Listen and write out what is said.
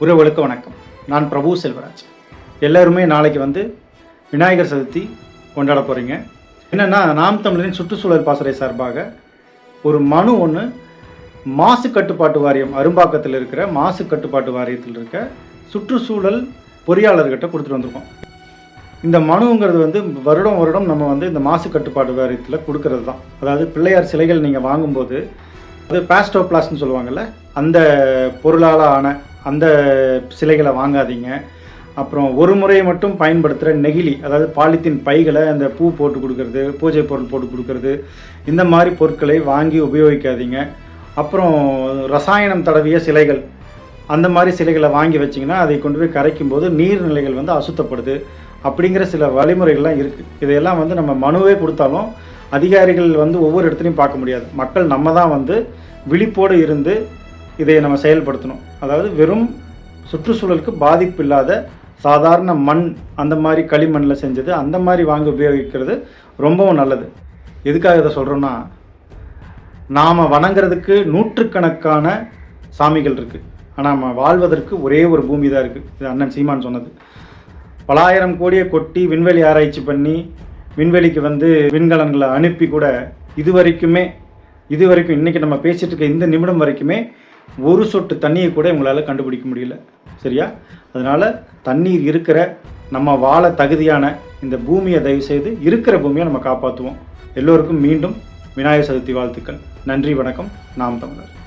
உறவுகளுக்கு வணக்கம். நான் பிரபு செல்வராஜ் எல்லோருமே நாளைக்கு வந்து விநாயகர் சதுர்த்தி கொண்டாட போகிறீங்க என்னென்னா நாம் தமிழரின் சுற்றுச்சூழல் பாசறை சார்பாக ஒரு மனு ஒன்று மாசு கட்டுப்பாட்டு வாரியம் அரும்பாக்கத்தில் இருக்கிற மாசு கட்டுப்பாட்டு வாரியத்தில் இருக்க சுற்றுச்சூழல் பொறியாளர்கிட்ட கொடுத்துட்டு வந்திருக்கோம். இந்த மனுங்கிறது வந்து வருடம் வருடம் நம்ம வந்து இந்த மாசு கட்டுப்பாட்டு வாரியத்தில் கொடுக்கறது தான் அதாவது பிள்ளையார் சிலைகள் நீங்கள் வாங்கும்போது அது பாஸ்டோபிளாஸ்ட்னு சொல்லுவாங்கள்ல அந்த பொருளால் ஆன அந்த சிலைகளை வாங்காதீங்க. அப்புறம் ஒரு முறை மட்டும் பயன்படுத்துகிற நெகிழி அதாவது பாலித்தீன் பைகளை அந்த பூ போட்டு கொடுக்கறது பூஜை பொருள் போட்டு கொடுக்கறது இந்த மாதிரி பொருட்களை வாங்கி உபயோகிக்காதீங்க. அப்புறம் ரசாயனம் தடவிய சிலைகள் அந்த மாதிரி சிலைகளை வாங்கி வச்சிங்கன்னா அதை கொண்டு போய் கரைக்கும் போது நீர்நிலைகள் வந்து அசுத்தப்படுது. அப்படிங்கிற சில வழிமுறைகள்லாம் இருக்குது இதையெல்லாம் வந்து நம்ம மனுவே கொடுத்தாலும் அதிகாரிகள் வந்து ஒவ்வொரு இடத்துலையும் பார்க்க முடியாது. மக்கள் நம்ம தான் வந்து விழிப்போடு இருந்து இதை நம்ம செயல்படுத்தணும். அதாவது வெறும் சுற்றுச்சூழலுக்கு பாதிப்பு இல்லாத சாதாரண மண் அந்த மாதிரி களிமண்ணில் செஞ்சது அந்த மாதிரி வாங்கி உபயோகிக்கிறது ரொம்பவும் நல்லது. எதுக்காக இதை சொல்கிறோன்னா நாம் வணங்குறதுக்கு நூற்றுக்கணக்கான சாமிகள் இருக்குது ஆனால் நம்ம வாழ்வதற்கு ஒரே ஒரு பூமி தான் இருக்குது இது அண்ணன் சீமான் சொன்னது. பலாயிரம் கோடியை கொட்டி விண்வெளி ஆராய்ச்சி பண்ணி விண்வெளிக்கு வந்து விண்கலன்களை அனுப்பி கூட இது வரைக்குமே இது வரைக்கும் இன்றைக்கி நம்ம பேசிகிட்டு இருக்க இந்த நிமிடம் வரைக்குமே ஒரு சொட்டு தண்ணியை கூட இவங்களால் கண்டுபிடிக்க முடியல. சரியா? அதனால் தண்ணீர் இருக்கிற நம்ம வாழ தகுதியான இந்த பூமியை தயவு செய்து இருக்கிற பூமியை நம்ம காப்பாற்றுவோம் எல்லோருக்கும் மீண்டும் விநாயகர் சதுர்த்தி வாழ்த்துக்கள். நன்றி வணக்கம். நாம் தமிழர்.